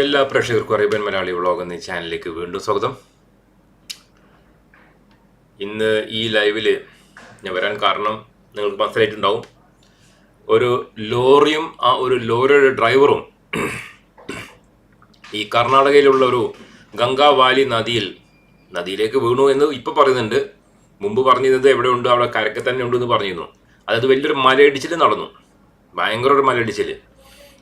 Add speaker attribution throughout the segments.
Speaker 1: എല്ലാ പ്രേക്ഷകർക്കും Arabian Malayali vlog എന്ന ചാനലിലേക്ക് വീണ്ടും സ്വാഗതം. ഇന്ന് ഈ ലൈവിൽ ഞാൻ വരാൻ കാരണം നിങ്ങൾക്ക് മനസ്സിലായിട്ടുണ്ടാവും. ഒരു ലോറിയും ആ ഒരു ലോറിയുടെ ഡ്രൈവറും ഈ കർണാടകയിലുള്ള ഒരു ഗംഗാവാലി നദിയിൽ നദിയിലേക്ക് വീണു എന്ന് ഇപ്പോൾ പറയുന്നുണ്ട്. മുമ്പ് പറഞ്ഞിരുന്നത് എവിടെ ഉണ്ട് അവിടെ കരക്ക് തന്നെ ഉണ്ടെന്ന് പറഞ്ഞിരുന്നു. അതായത് വലിയൊരു മലയിടിച്ചിൽ നടന്നു. ഭയങ്കര ഒരു മലയിടിച്ചിൽ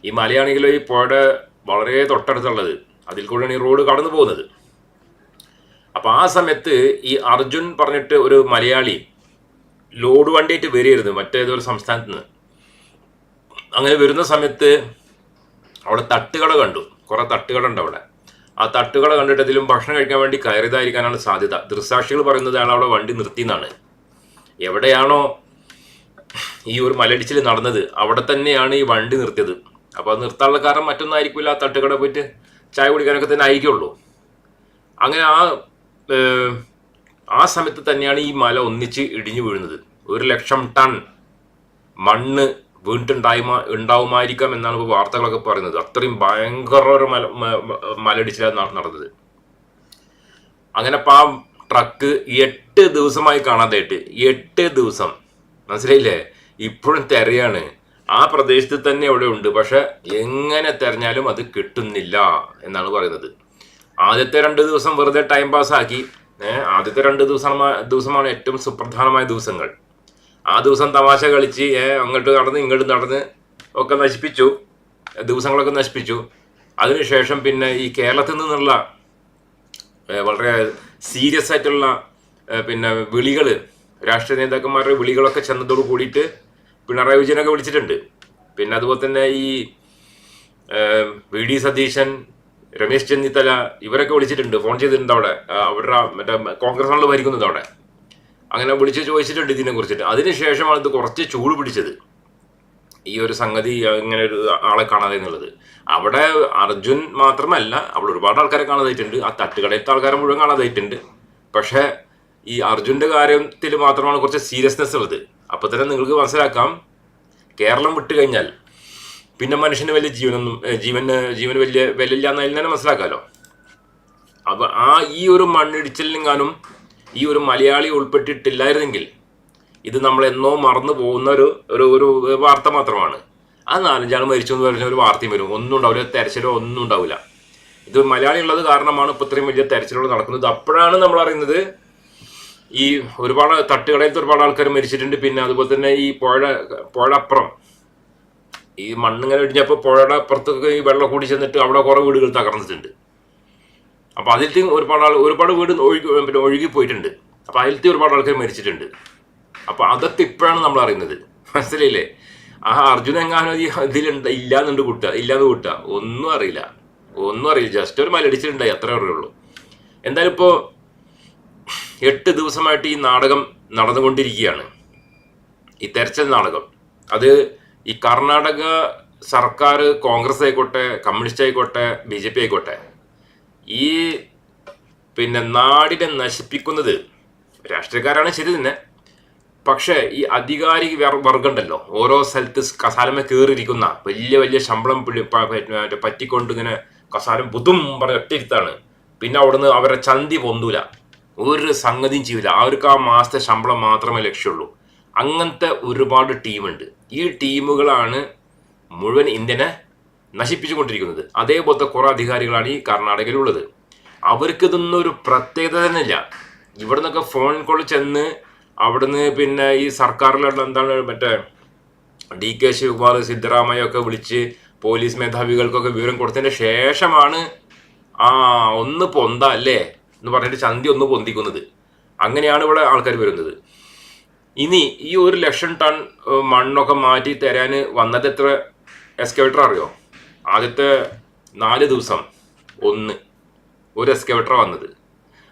Speaker 1: ഈ മലയാണെങ്കിലും ഈ പുഴയുടെ വളരെ തൊട്ടടുത്തുള്ളത്. അതിൽ കൂടെയാണ് ഈ റോഡ് കടന്നു പോകുന്നത്. അപ്പൊ ആ സമയത്ത് ഈ അർജുൻ പറഞ്ഞിട്ട് ഒരു മലയാളി ലോഡ് വണ്ടിയായിട്ട് വരികയായിരുന്നു മറ്റേതൊരു സംസ്ഥാനത്ത് നിന്ന്. അങ്ങനെ വരുന്ന സമയത്ത് അവിടെ തട്ടുകട കണ്ടു. കുറെ തട്ടുകട ഉണ്ട് അവിടെ. ആ തട്ടുകട കണ്ടിട്ട് ഇതിലും ഭക്ഷണം കഴിക്കാൻ വേണ്ടി കയറിയതായിരിക്കാനാണ് സാധ്യത. ദൃസാക്ഷികൾ പറയുന്നത് അവിടെ വണ്ടി നിർത്തി നിർത്തിയെന്നാണ്. എവിടെയാണോ ഈ ഒരു മലടിച്ചിൽ നടന്നത് അവിടെ തന്നെയാണ് ഈ വണ്ടി നിർത്തിയത്. അപ്പോൾ അത് നിർത്താനുള്ള കാരണം മറ്റൊന്നായിരിക്കില്ല തട്ടുകട പോയിട്ട് ചായ കുടിക്കാനൊക്കെ തന്നെ ആയിരിക്കുള്ളൂ. അങ്ങനെ ആ ആ സമയത്ത് തന്നെയാണ് ഈ മല ഒന്നിച്ച് ഇടിഞ്ഞു വീഴുന്നത്. ഒരു ലക്ഷം ടൺ മണ്ണ് വീണ്ടുണ്ടായി ഉണ്ടാവുമായിരിക്കാം എന്നാണ് ഇപ്പോൾ വാർത്തകളൊക്കെ പറയുന്നത്. അത്രയും ഭയങ്കര ഒരു മല മ- മ- മലയിടിച്ചിലാണ് നട- നടന്നത്. അങ്ങനെ അപ്പം ആ ട്രക്ക് എട്ട് ദിവസമായി കാണാതായിട്ട്. എട്ട് ദിവസം. മനസ്സിലായില്ലേ? ഇപ്പോഴും തെരയാണ്. ആ പ്രദേശത്ത് തന്നെ അവിടെ ഉണ്ട്. പക്ഷെ എങ്ങനെ തെരഞ്ഞാലും അത് കിട്ടുന്നില്ല എന്നാണ് പറയുന്നത്. ആദ്യത്തെ രണ്ട് ദിവസം വെറുതെ ടൈം പാസ് ആക്കി. ആദ്യത്തെ രണ്ട് ദിവസം ദിവസമാണ് ഏറ്റവും സുപ്രധാനമായ ദിവസങ്ങൾ. ആ ദിവസം തമാശ കളിച്ച് അങ്ങോട്ട് നടന്ന് ഇങ്ങോട്ട് നടന്ന് ഒക്കെ നശിപ്പിച്ചു. ദിവസങ്ങളൊക്കെ നശിപ്പിച്ചു. അതിനുശേഷം പിന്നെ ഈ കേരളത്തിൽ നിന്നുള്ള വളരെ സീരിയസ് ആയിട്ടുള്ള പിന്നെ വിളികൾ രാഷ്ട്രീയ നേതാക്കന്മാരുടെ വിളികളൊക്കെ ചെന്നതോട് കൂടിയിട്ട് പിണറായി വിജയനൊക്കെ വിളിച്ചിട്ടുണ്ട്. പിന്നെ അതുപോലെ തന്നെ ഈ വി ഡി സതീശൻ രമേശ് ചെന്നിത്തല ഇവരൊക്കെ വിളിച്ചിട്ടുണ്ട്. ഫോൺ ചെയ്തിട്ടുണ്ട് അവിടെ. അവരുടെ മറ്റേ കോൺഗ്രസ് ആണല്ലോ ഭരിക്കുന്നത് അവിടെ. അങ്ങനെ വിളിച്ച് ചോദിച്ചിട്ടുണ്ട് ഇതിനെ കുറിച്ചിട്ട്. അതിനുശേഷമാണ് ഇത് കുറച്ച് ചൂട് പിടിച്ചത്. ഈ ഒരു സംഗതി ഇങ്ങനെ ഒരു ആളെ കാണാതെ എന്നുള്ളത്. അവിടെ അർജുൻ മാത്രമല്ല അവിടെ ഒരുപാട് ആൾക്കാരെ കാണാതായിട്ടുണ്ട്. ആ തട്ടുകടയത്തെ ആൾക്കാരെ മുഴുവൻ കാണാതായിട്ടുണ്ട്. പക്ഷേ ഈ അർജുന്റെ കാര്യത്തിൽ മാത്രമാണ് കുറച്ച് സീരിയസ്നെസ് ഉള്ളത്. അപ്പൊ തന്നെ നിങ്ങൾക്ക് മനസ്സിലാക്കാം കേരളം വിട്ടു കഴിഞ്ഞാൽ പിന്നെ മനുഷ്യന് വലിയ ജീവനൊന്നും ജീവന് ജീവന് വലിയ വിലയില്ല എന്നതിൽ തന്നെ മനസ്സിലാക്കാമല്ലോ അപ്പൊ ആ ഈ ഒരു മണ്ണിടിച്ചിലിനെങ്ങാനും ഈ ഒരു മലയാളി ഉൾപ്പെട്ടിട്ടില്ലായിരുന്നെങ്കിൽ ഇത് നമ്മൾ എന്നോ മറന്നു പോകുന്ന ഒരു ഒരു ഒരു വാർത്ത മാത്രമാണ്. ആ നാലഞ്ചാൾ മരിച്ചു എന്ന് പറഞ്ഞ ഒരു വാർത്തയും വരും. ഒന്നും ഉണ്ടാവില്ല തെരച്ചിലോ ഒന്നും ഉണ്ടാവില്ല. ഇത് മലയാളി ഉള്ളത് കാരണമാണ് ഇപ്പൊ ഇത്രയും വലിയ തെരച്ചിലുകൾ നടക്കുന്നത്. അപ്പോഴാണ് നമ്മൾ അറിയുന്നത് ഈ ഒരുപാട് തട്ടുകടയിലത്തെ ഒരുപാട് ആൾക്കാർ മരിച്ചിട്ടുണ്ട്. പിന്നെ അതുപോലെ തന്നെ ഈ പുഴ പുഴ അപ്പുറം ഈ മണ്ണിങ്ങനെ ഇടിഞ്ഞപ്പോൾ പുഴയുടെ അപ്പുറത്തൊക്കെ ഈ വെള്ളം കൂടി ചെന്നിട്ട് അവിടെ കുറെ വീടുകൾ തകർന്നിട്ടുണ്ട്. അപ്പൊ അതിലത്തെ ഒരുപാട് ആൾ ഒരുപാട് വീട് ഒഴുകി പിന്നെ ഒഴുകി പോയിട്ടുണ്ട്. അപ്പൊ അതിലത്തെ ഒരുപാട് ആൾക്കാർ മരിച്ചിട്ടുണ്ട്. അപ്പൊ അതൊക്കെ ഇപ്പോഴാണ് നമ്മൾ അറിയുന്നത്. മനസ്സിലായില്ലേ? ആ അർജുന എങ്ങാനും ഇതിലുണ്ട് ഇല്ലാന്നുണ്ട് കൂട്ടുക ഇല്ലാന്ന് കൂട്ടുക. ഒന്നും അറിയില്ല. ഒന്നും അറിയില്ല. ജസ്റ്റ് ഒരു മലടിച്ചിട്ടുണ്ടായി അത്രേ അറിയുള്ളൂ. എന്തായാലും ഇപ്പോ എട്ട് ദിവസമായിട്ട് ഈ നാടകം നടന്നുകൊണ്ടിരിക്കുകയാണ്. ഈ തെരച്ചിൽ നാടകം. അത് ഈ കർണാടക സർക്കാർ കോൺഗ്രസ് ആയിക്കോട്ടെ കമ്മ്യൂണിസ്റ്റ് ആയിക്കോട്ടെ ബി ജെ പി ആയിക്കോട്ടെ ഈ പിന്നെ നാടിനെ നശിപ്പിക്കുന്നത് രാഷ്ട്രീയക്കാരാണ് ശരി തന്നെ. പക്ഷേ ഈ അധികാരി വർഗമുണ്ടല്ലോ ഓരോ സ്ഥലത്ത് കസാലമ കയറിയിരിക്കുന്ന വലിയ വലിയ ശമ്പളം പറ്റിക്കൊണ്ട് ഇങ്ങനെ കസാലം പുതും പറഞ്ഞ ഒറ്റയിരുത്താണ് പിന്നെ അവിടുന്ന് അവരെ ചന്തി പൊന്തൂല. ഒരു സംഗതിയും ചെയ്യില്ല. അവർക്ക് ആ മാസത്തെ ശമ്പളം മാത്രമേ ലക്ഷ്യമുള്ളൂ. അങ്ങനത്തെ ഒരുപാട് ടീമുണ്ട്. ഈ ടീമുകളാണ് മുഴുവൻ ഇന്ത്യനെ നശിപ്പിച്ചുകൊണ്ടിരിക്കുന്നത്. അതേപോലത്തെ കുറെ അധികാരികളാണ് ഈ കർണാടകയിലുള്ളത്. അവർക്ക് ഇതൊന്നും ഒരു പ്രത്യേകത തന്നെ ഇല്ല ഇവിടെ നിന്നൊക്കെ ഫോൺ കോൾ ചെന്ന് അവിടുന്ന് പിന്നെ ഈ സർക്കാരിലുള്ള എന്താണ് മറ്റേ ഡി കെ ശിവകുമാർ സിദ്ധരാമയ്യ ഒക്കെ വിളിച്ച് പോലീസ് മേധാവികൾക്കൊക്കെ വിവരം കൊടുത്തതിന് ശേഷമാണ് ആ ഒന്ന് പൊന്ത അല്ലേ? എന്ന് പറഞ്ഞിട്ട് ചന്തി ഒന്ന് പൊന്തിക്കുന്നത്. അങ്ങനെയാണ് ഇവിടെ ആൾക്കാർ വരുന്നത്. ഇനി ഈ ഒരു ലക്ഷം ടൺ മണ്ണൊക്കെ മാറ്റി തരാൻ വന്നത് എത്ര? എക്സ്കവേറ്റർ അറിയോ? ആദ്യത്തെ നാല് ദിവസം ഒന്ന് ഒരു എക്സ്കവേറ്റർ വന്നത്.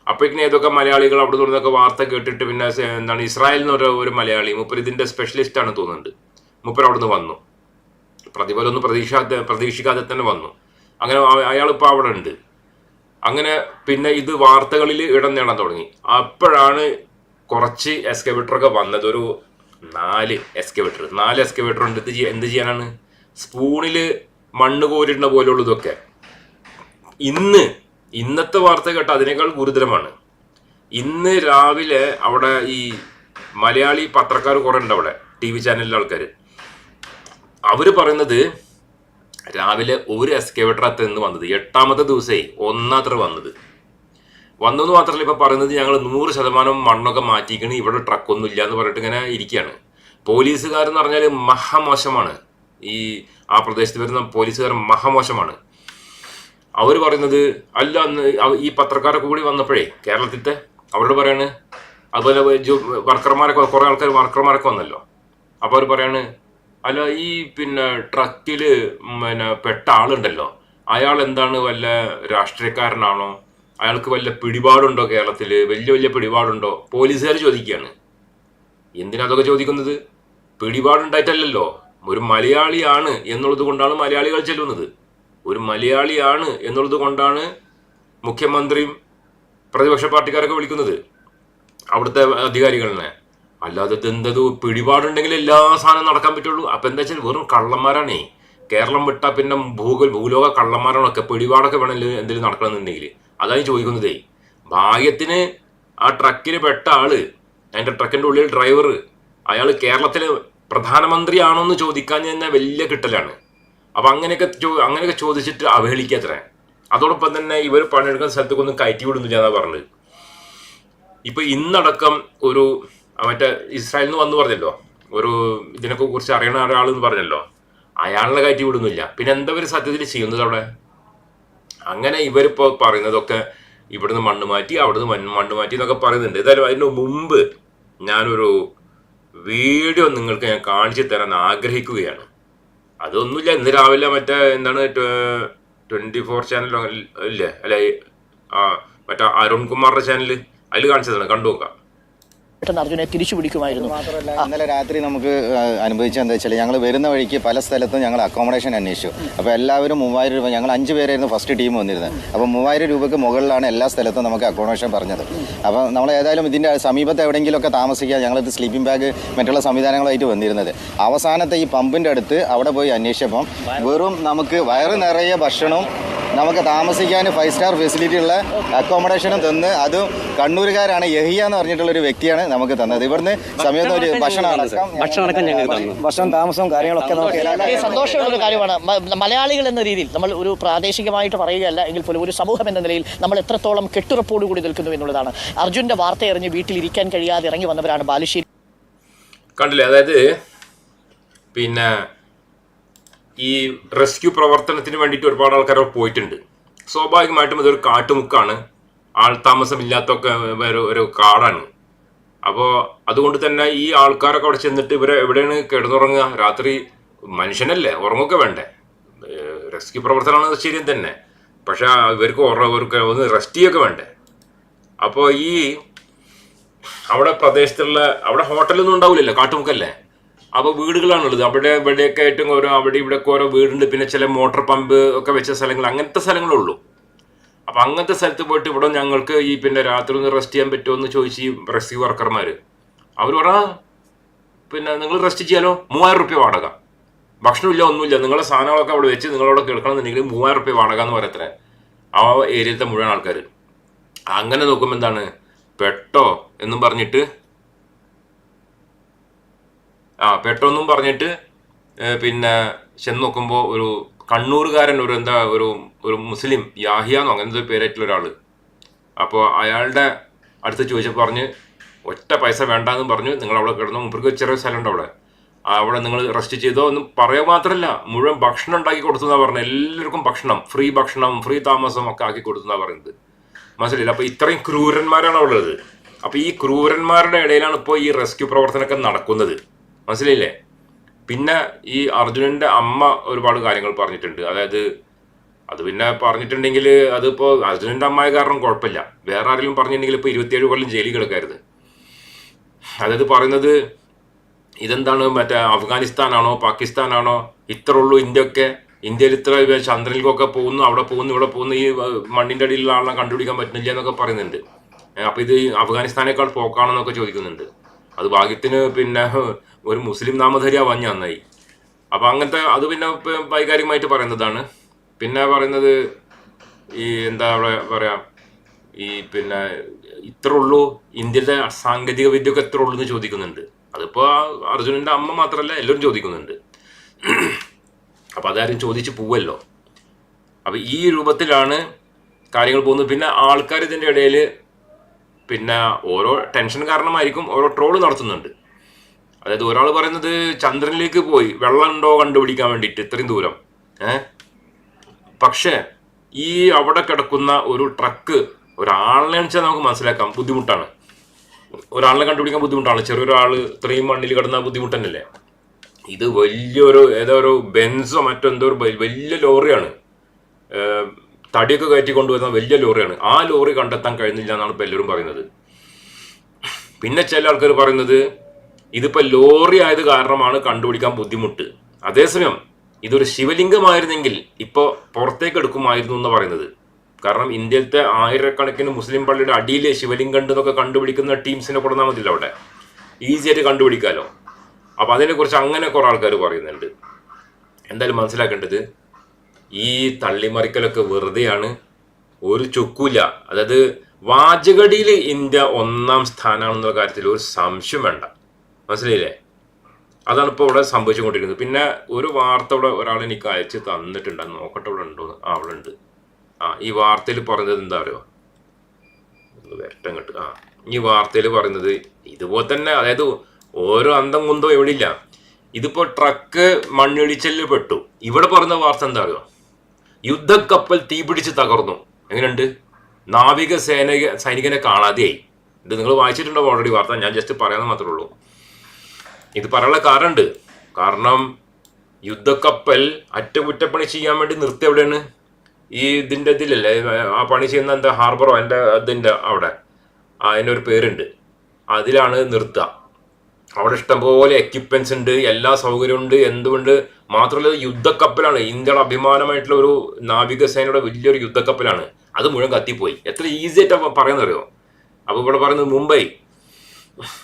Speaker 1: അപ്പോഴേക്കും ഏതൊക്കെ മലയാളികൾ അവിടെ നിന്നൊക്കെ വാർത്ത കേട്ടിട്ട് പിന്നെ എന്താണ് ഇസ്രായേലിൽ നിന്ന് ഒരു മലയാളി മുപ്പർ ഇതിന്റെ സ്പെഷ്യലിസ്റ്റ് ആണ് തോന്നുന്നുണ്ട്. മുപ്പർ അവിടെ നിന്ന് വന്നു. പ്രതിഫലമൊന്നും പ്രതീക്ഷിക്കാതെ പ്രതീക്ഷിക്കാതെ തന്നെ വന്നു. അങ്ങനെ അയാൾ ഇപ്പോൾ അവിടെ ഉണ്ട്. അങ്ങനെ പിന്നെ ഇത് വാർത്തകളിൽ ഇടം നേടാൻ തുടങ്ങി. അപ്പോഴാണ് കുറച്ച് എസ്കവേറ്ററൊക്കെ വന്നത്. ഒരു നാല് എക്സ്കവേറ്റർ നാല് എക്സ്കവേറ്റർ ഉണ്ട്. ഇത് എന്ത് ചെയ്യാനാണ്? സ്പൂണിൽ മണ്ണ് കോരിടുന്ന പോലെയുള്ള ഇതൊക്കെ. ഇന്ന് ഇന്നത്തെ വാർത്ത കേട്ട അതിനേക്കാൾ ഗുരുതരമാണ്. ഇന്ന് രാവിലെ അവിടെ ഈ മലയാളി പത്രക്കാർ കുറേ ഉണ്ട് അവിടെ. ടി വി ചാനലിലെ ആൾക്കാർ അവർ പറയുന്നത് രാവിലെ ഒരു എക്സ്കേവേറ്റർ അത്ര നിന്ന് വന്നത്. എട്ടാമത്തെ ദിവസേ ഒന്നാത്ര വന്നത്. വന്നെന്ന് മാത്രമല്ല ഇപ്പൊ പറയുന്നത് ഞങ്ങൾ നൂറ് ശതമാനം മണ്ണൊക്കെ മാറ്റിക്കണ് ഇവിടെ ട്രക്കൊന്നും ഇല്ല എന്ന് പറഞ്ഞിട്ട് ഇങ്ങനെ ഇരിക്കുകയാണ് പോലീസുകാരെന്ന് പറഞ്ഞാൽ മഹാമോശമാണ്. ഈ ആ പ്രദേശത്ത് വരുന്ന പോലീസുകാർ മഹാമോശമാണ്. അവർ പറയുന്നത് അല്ല ഈ പത്രക്കാരൊക്കെ കൂടി വന്നപ്പോഴേ കേരളത്തിലത്തെ അവരോട് പറയാണ് അതുപോലെ വർക്കർമാരൊക്കെ കുറെ ആൾക്കാർ വർക്കർമാരൊക്കെ വന്നല്ലോ. അപ്പോൾ അവർ പറയാണ് അല്ല ഈ പിന്നെ ട്രക്കിൽ പിന്നെ പെട്ട ആളുണ്ടല്ലോ. അയാൾ എന്താണ് വല്ല രാഷ്ട്രീയക്കാരനാണോ? അയാൾക്ക് വല്ല പിടിപാടുണ്ടോ കേരളത്തിൽ വലിയ വലിയ പിടിപാടുണ്ടോ? പോലീസുകാർ ചോദിക്കുകയാണ് എന്തിനാ അതൊക്കെ ചോദിക്കുന്നത്? പിടിപാടുണ്ടായിട്ടല്ലല്ലോ. ഒരു മലയാളിയാണ് എന്നുള്ളത് കൊണ്ടാണ് മലയാളികൾ ചെല്ലുന്നത്. ഒരു മലയാളിയാണ് എന്നുള്ളത് കൊണ്ടാണ് മുഖ്യമന്ത്രിയും പ്രതിപക്ഷ പാർട്ടിക്കാരൊക്കെ വിളിക്കുന്നത്. അവിടുത്തെ അധികാരികളിനെ അല്ലാതെ എന്തത് പിടിപാടുണ്ടെങ്കിൽ എല്ലാ സാധനവും നടക്കാൻ പറ്റുള്ളൂ. അപ്പൊ എന്താ വെച്ചാൽ വെറും കള്ളന്മാരാണേ. കേരളം വിട്ടാ പിന്നെ ഭൂഗോൾ ഭൂലോക കള്ളന്മാരാണൊക്കെ പിടിപാടൊക്കെ വേണമെങ്കിൽ എന്തെങ്കിലും നടക്കണമെന്നുണ്ടെങ്കിൽ അതാണ് ചോദിക്കുന്നതേ. ഭാഗ്യത്തിന് ആ ട്രക്കിന് പെട്ട ആൾ അതിന്റെ ട്രക്കിന്റെ ഉള്ളിൽ ഡ്രൈവർ അയാൾ കേരളത്തിലെ പ്രധാനമന്ത്രിയാണോ എന്ന് ചോദിക്കാൻ തന്നെ വലിയ കിട്ടലാണ്. അപ്പൊ അങ്ങനെയൊക്കെ ചോ- അങ്ങനെയൊക്കെ ചോദിച്ചിട്ട് അവഹേളിക്കാത്രേ അതോടൊപ്പം തന്നെ ഇവർ പണിയെടുക്കുന്ന സ്ഥലത്തേക്കൊന്നും കയറ്റി വിടുന്നില്ല എന്നാണ് പറഞ്ഞത്. ഇപ്പൊ ഇന്നടക്കം ഒരു മറ്റേ ഇസ്രായേലിൽ നിന്ന് വന്നു പറഞ്ഞല്ലോ. ഒരു ഇതിനൊക്കെ കുറിച്ച് അറിയണ ഒരാൾ എന്ന് പറഞ്ഞല്ലോ. അയാളിനെ കയറ്റി വിടുന്നില്ല. പിന്നെ എന്താ ഒരു സത്യത്തിൽ ചെയ്യുന്നത് അവിടെ? അങ്ങനെ ഇവരിപ്പോ പറയുന്നതൊക്കെ ഇവിടുന്ന് മണ്ണ് മാറ്റി അവിടുന്ന് മണ്ണ് മണ്ണ് മാറ്റി എന്നൊക്കെ പറയുന്നുണ്ട്. ഏതായാലും അതിന് മുമ്പ് ഞാനൊരു വീഡിയോ നിങ്ങൾക്ക് ഞാൻ കാണിച്ചു തരാൻ ആഗ്രഹിക്കുകയാണ്. അതൊന്നുമില്ല. ഇന്ന് രാവിലെ മറ്റേ എന്താണ് ട്വന്റി ഫോർ ചാനൽ അല്ലെ ആ മറ്റേ അരുൺകുമാറിന്റെ ചാനൽ അതിൽ കാണിച്ചതാണ്. കണ്ടു നോക്കാം.
Speaker 2: പെട്ടെന്ന് അർജുനെ തിരിച്ചു പിടിക്കുമായിരുന്നു
Speaker 3: മാത്രമല്ല ഇന്നലെ രാത്രി നമുക്ക് അനുഭവിച്ച എന്താ വെച്ചാൽ ഞങ്ങൾ വരുന്ന വഴിക്ക് പല സ്ഥലത്തും ഞങ്ങൾ അക്കോമഡേഷൻ അന്വേഷിച്ചു. അപ്പോൾ എല്ലാവരും മൂവായിരം രൂപ ഞങ്ങൾ അഞ്ച് പേരായിരുന്നു ഫസ്റ്റ് ടീം വന്നിരുന്നത്. അപ്പോൾ മൂവായിരം രൂപയ്ക്ക് മുകളിലാണ് എല്ലാ സ്ഥലത്തും നമുക്ക് അക്കോമഡേഷൻ പറഞ്ഞത്. അപ്പോൾ നമ്മൾ ഏതായാലും ഇതിന്റെ സമീപത്ത് എവിടെയെങ്കിലുമൊക്കെ താമസിക്കുക ഞങ്ങളിത് സ്ലീപ്പിംഗ് ബാഗ് മറ്റുള്ള സംവിധാനങ്ങളായിട്ട് വന്നിരുന്നത്. അവസാനത്തെ ഈ പമ്പിന്റെ അടുത്ത് അവിടെ പോയി അന്വേഷിച്ചപ്പം വെറും നമുക്ക് വയറ് നിറയെ ഭക്ഷണവും നമുക്ക് താമസിക്കാൻ ഫൈവ് സ്റ്റാർ ഫെസിലിറ്റി ഉള്ള അക്കോമഡേഷനും തന്ന് അതും കണ്ണൂരുകാരാണ് യഹിയ എന്ന് പറഞ്ഞിട്ടുള്ള ഒരു വ്യക്തിയാണ് നമുക്ക് തന്നത്. ഇവിടുന്ന് സമയത്ത് ഒരു ഭക്ഷണമാണ്
Speaker 4: ഭക്ഷണം തന്നു.
Speaker 5: ഭക്ഷണം താമസവും കാര്യങ്ങളൊക്കെ നമുക്ക്
Speaker 2: സന്തോഷമുള്ള ഒരു കാര്യമാണ്. മലയാളികൾ എന്ന രീതിയിൽ നമ്മൾ ഒരു പ്രാദേശികമായിട്ട് പറയുകയല്ല എങ്കിൽ പോലും ഒരു സമൂഹം എന്ന നിലയിൽ നമ്മൾ എത്രത്തോളം കെട്ടുറപ്പോടു കൂടി നിൽക്കുന്നു എന്നുള്ളതാണ്. അർജുന്റെ വാർത്ത എറിഞ്ഞ് വീട്ടിലിരിക്കാൻ കഴിയാതെ ഇറങ്ങി വന്നവരാണ് ബാലുശ്ശേരി
Speaker 1: കണ്ടില്ലേ? അതായത് പിന്നെ ഈ റെസ്ക്യൂ പ്രവർത്തനത്തിന് വേണ്ടിയിട്ട് ഒരുപാട് ആൾക്കാർ പോയിട്ടുണ്ട്. സ്വാഭാവികമായിട്ടും ഇതൊരു കാട്ടുമുക്കാണ്. ആൾ താമസമില്ലാത്തൊക്കെ ഒരു കാടാണ്. അപ്പോൾ അതുകൊണ്ട് തന്നെ ഈ ആൾക്കാരൊക്കെ അവിടെ ചെന്നിട്ട് ഇവരെ എവിടെയാണ് കിടന്നുറങ്ങുക? രാത്രി മനുഷ്യനല്ലേ ഉറങ്ങൊക്കെ വേണ്ടേ? റെസ്ക്യൂ പ്രവർത്തനമാണ് ശരിയും തന്നെ. പക്ഷെ ഇവർക്ക് ഉറവർക്ക് ഒന്ന് റെസ്റ്റ് ചെയ്യൊക്കെ വേണ്ടേ? അപ്പോൾ ഈ അവിടെ പ്രദേശത്തുള്ള അവിടെ ഹോട്ടലൊന്നും ഉണ്ടാവില്ലല്ലോ കാട്ടുമുക്കല്ലേ? അപ്പോൾ വീടുകളാണുള്ളത്. അവിടെ ഇവിടെയൊക്കെ ആയിട്ടും ഓരോ അവിടെ ഇവിടെയൊക്കെ ഓരോ വീടുണ്ട്. പിന്നെ ചില മോട്ടോർ പമ്പ് ഒക്കെ വെച്ച സ്ഥലങ്ങൾ അങ്ങനത്തെ സ്ഥലങ്ങളുള്ളൂ അപ്പൊ അങ്ങനത്തെ സ്ഥലത്ത് പോയിട്ട് ഇവിടെ ഞങ്ങൾക്ക് ഈ പിന്നെ രാത്രി ഒന്ന് റെസ്റ്റ് ചെയ്യാൻ പറ്റുമോ എന്ന് ചോദിച്ച് ഈ റെസ്ക്യൂ വർക്കർമാർ അവർ പറ പിന്നെ നിങ്ങൾ റെസ്റ്റ് ചെയ്യാലോ? മൂവായിരം റുപ്യ വാടക. ഭക്ഷണമില്ല ഒന്നുമില്ല. നിങ്ങളെ സാധനങ്ങളൊക്കെ അവിടെ വെച്ച് നിങ്ങളവിടെ കേൾക്കണമെന്നുണ്ടെങ്കിൽ മൂവായിരം റുപ്യ വാടക എന്ന് പറയത്രേ. ആ ഏരിയത്തെ മുഴുവൻ ആൾക്കാർ അങ്ങനെ നോക്കുമ്പോൾ എന്താണ്? പെട്ടോ എന്നും പറഞ്ഞിട്ട് ആ പെട്ടെന്നും പറഞ്ഞിട്ട് പിന്നെ ചെന്ന് നോക്കുമ്പോൾ ഒരു കണ്ണൂരുകാരൻ ഒരു എന്താ ഒരു ഒരു മുസ്ലിം യാഹിയാന്നോ അങ്ങനത്തെ പേരായിട്ടുള്ള ഒരാൾ അപ്പോൾ അയാളുടെ അടുത്ത് ചോദിച്ചപ്പോൾ പറഞ്ഞ് ഒറ്റ പൈസ വേണ്ടാന്ന് പറഞ്ഞു. നിങ്ങൾ അവിടെ കിടന്നു മുമ്പർക്ക് ചെറിയ സ്ഥലമുണ്ട് അവിടെ. അവിടെ നിങ്ങൾ റെസ്റ്റ് ചെയ്തോ എന്ന് പറയുക മാത്രമല്ല മുഴുവൻ ഭക്ഷണം ഉണ്ടാക്കി കൊടുത്തുന്നാ പറഞ്ഞത് എല്ലാവർക്കും ഭക്ഷണം ഫ്രീ ഭക്ഷണം ഫ്രീ താമസം ഒക്കെ ആക്കി കൊടുത്തുന്നാ പറയുന്നത്. മനസ്സിലായില്ല? അപ്പോൾ ഇത്രയും ക്രൂരന്മാരാണ് അവിടെ ഉള്ളത്. അപ്പോൾ ഈ ക്രൂരന്മാരുടെ ഇടയിലാണ് ഇപ്പോൾ ഈ റെസ്ക്യൂ പ്രവർത്തനമൊക്കെ നടക്കുന്നത്. മനസ്സിലായില്ലേ? പിന്നെ ഈ അർജുനന്റെ അമ്മ ഒരുപാട് കാര്യങ്ങൾ പറഞ്ഞിട്ടുണ്ട്. അതായത് അത് പിന്നെ പറഞ്ഞിട്ടുണ്ടെങ്കിൽ അതിപ്പോ അർജുനന്റെ അമ്മായ കാരണം കുഴപ്പമില്ല. വേറെ ആരെങ്കിലും പറഞ്ഞിട്ടുണ്ടെങ്കിൽ ഇപ്പൊ ഇരുപത്തിയേഴ് കൊല്ലം ജയിലിൽ കിടക്കായിരുന്നു. അതായത് പറയുന്നത് ഇതെന്താണ്? മറ്റേ അഫ്ഗാനിസ്ഥാനാണോ? പാകിസ്ഥാനാണോ? ഇത്ര ഉള്ളൂ ഇന്ത്യ ഒക്കെ ഇന്ത്യയിൽ ഇത്ര ചന്ദ്രനിലൊക്കെ പോകുന്നു അവിടെ പോകുന്നു ഇവിടെ പോകുന്നു. ഈ മണ്ണിന്റെ അടിയിലുള്ള ആളെ കണ്ടുപിടിക്കാൻ പറ്റുന്നില്ല എന്നൊക്കെ പറയുന്നുണ്ട്. അപ്പോൾ അപ്പൊ ഇത് അഫ്ഗാനിസ്ഥാനേക്കാൾ പോക്കാണെന്നൊക്കെ ചോദിക്കുന്നുണ്ട്. അത് ഭാഗ്യത്തിന് പിന്നെ ഒരു മുസ്ലിം നാമധാരിയാ വഞ്ഞ നന്നായി. അപ്പൊ അങ്ങനത്തെ അത് പിന്നെ വൈകാരികമായിട്ട് പറയുന്നതാണ്. പിന്നെ പറയുന്നത് ഈ എന്താ പറയാ ഈ പിന്നെ ഇത്ര ഉള്ളൂ ഇന്ത്യയിലെ സാങ്കേതിക വിദ്യ ഒക്കെ എത്ര ഉള്ളൂ എന്ന് ചോദിക്കുന്നുണ്ട്. അതിപ്പോ അർജുനന്റെ അമ്മ മാത്രമല്ല എല്ലാവരും ചോദിക്കുന്നുണ്ട്. അപ്പൊ അതാരും ചോദിച്ച് പോവല്ലോ. അപ്പൊ ഈ രൂപത്തിലാണ് കാര്യങ്ങൾ പോകുന്നത്. പിന്നെ ആൾക്കാർ ഇതിന്റെ ഇടയിൽ പിന്നെ ഓരോ ടെൻഷൻ കാരണമായിരിക്കും ഓരോ ട്രോൾ നടത്തുന്നുണ്ട്. അതായത് ഒരാൾ പറയുന്നത് ചന്ദ്രനിലേക്ക് പോയി വെള്ളം ഉണ്ടോ കണ്ടുപിടിക്കാൻ വേണ്ടിയിട്ട് ഇത്രയും ദൂരം. ഏ? പക്ഷേ ഈ അവിടെ കിടക്കുന്ന ഒരു ട്രക്ക് ഒരാളിനെ വെച്ചാൽ നമുക്ക് മനസ്സിലാക്കാം ബുദ്ധിമുട്ടാണ്. ഒരാളിനെ കണ്ടുപിടിക്കാൻ ബുദ്ധിമുട്ടാണ്. ചെറിയൊരാൾ ഇത്രയും മണ്ണിൽ കിടന്ന ബുദ്ധിമുട്ട് തന്നെയല്ലേ ഇത് വലിയൊരു ഏതോ ഒരു ബെൻസോ മറ്റോ എന്തോ ഒരു വലിയ ലോറിയാണ്. തടിയൊക്കെ കയറ്റി കൊണ്ടുവരുന്ന വലിയ ലോറിയാണ്. ആ ലോറി കണ്ടെത്താൻ കഴിഞ്ഞില്ല എന്നാണ് ഇപ്പോൾ എല്ലാവരും പറയുന്നത്. പിന്നെ ചില ആൾക്കാർ പറയുന്നത് ഇതിപ്പോ ലോറി ആയത് കാരണമാണ് കണ്ടുപിടിക്കാൻ ബുദ്ധിമുട്ട്. അതേസമയം ഇതൊരു ശിവലിംഗമായിരുന്നെങ്കിൽ ഇപ്പോൾ പുറത്തേക്ക് എടുക്കുമായിരുന്നു എന്ന് പറയുന്നത്. കാരണം ഇന്ത്യയിലത്തെ ആയിരക്കണക്കിന് മുസ്ലിം പള്ളിയുടെ അടിയിൽ ശിവലിംഗം ഉണ്ട് എന്നൊക്കെ കണ്ടുപിടിക്കുന്ന ടീംസിനെ കൊടുത്താൽ മതില്ല അവിടെ. ഈസി ആയിട്ട് കണ്ടുപിടിക്കാലോ. അപ്പം അതിനെക്കുറിച്ച് അങ്ങനെ കുറെ ആൾക്കാർ പറയുന്നുണ്ട്. എന്തായാലും മനസ്സിലാക്കേണ്ടത് ഈ തള്ളിമറിക്കലൊക്കെ വെറുതെയാണ്. ഒരു ചുക്കൂല അതായത് വാചകടിയിൽ ഇന്ത്യ ഒന്നാം സ്ഥാനമാണെന്നുള്ള കാര്യത്തിൽ ഒരു സംശയം വേണ്ട. മനസ്സിലായില്ലേ? അതാണ് ഇപ്പോൾ ഇവിടെ സംഭവിച്ചുകൊണ്ടിരിക്കുന്നത്. പിന്നെ ഒരു വാർത്ത ഇവിടെ ഒരാൾ എനിക്ക് അയച്ച് തന്നിട്ടുണ്ട്. നോക്കട്ടെ ഇവിടെ ഉണ്ടോ? ആ അവിടെ ഉണ്ട്. ആ ഈ വാർത്തയിൽ പറഞ്ഞത് എന്താ ഒന്ന് വരട്ടെ അങ്ങോട്ട്. ആ ഈ വാർത്തയിൽ പറയുന്നത് ഇതുപോലെ തന്നെ അതായത് ഓരോ അന്തം കുന്തോ എവിടെയില്ല ഇതിപ്പോ ട്രക്ക് മണ്ണിടിച്ചലിൽ പെട്ടു. ഇവിടെ പറഞ്ഞ വാർത്ത എന്താ അറിയോ? യുദ്ധക്കപ്പൽ തീപിടിച്ച് തകർന്നു. എങ്ങനെയുണ്ട്? നാവിക സേന സൈനികനെ കാണാതെയായി. ഇത് നിങ്ങൾ വായിച്ചിട്ടുണ്ടോ? ഓൾറെഡി വാർത്ത. ഞാൻ ജസ്റ്റ് പറയാമെന്ന് മാത്രമേ ഉള്ളൂ. ഇത് പറയാനുള്ള കാരണമുണ്ട്. കാരണം യുദ്ധക്കപ്പൽ അറ്റകുറ്റപ്പണി ചെയ്യാൻ വേണ്ടി നിർത്തി എവിടെയാണ്? ഈ ഇതിന്റെ ഇതിലല്ലേ ആ പണി ചെയ്യുന്ന എന്താ ഹാർബറോ എന്റെ അതിന്റെ അവിടെ. അതിനൊരു പേരുണ്ട്. അതിലാണ് നിർത്തുക. അവിടെ ഇഷ്ടംപോലെ എക്യുപ്മെൻസ് ഉണ്ട് എല്ലാ സൗകര്യവും ഉണ്ട്. എന്തുകൊണ്ട്? മാത്രമല്ല യുദ്ധക്കപ്പലാണ്. ഇന്ത്യയുടെ അഭിമാനമായിട്ടുള്ള ഒരു നാവികസേനയുടെ വലിയൊരു യുദ്ധക്കപ്പലാണ്. അത് മുഴുവൻ കത്തിപ്പോയി. എത്ര ഈസി ആയിട്ടാണ് പറയുന്നറിയോ അപ്പോൾ ഇവിടെ പറയുന്നത് മുംബൈ.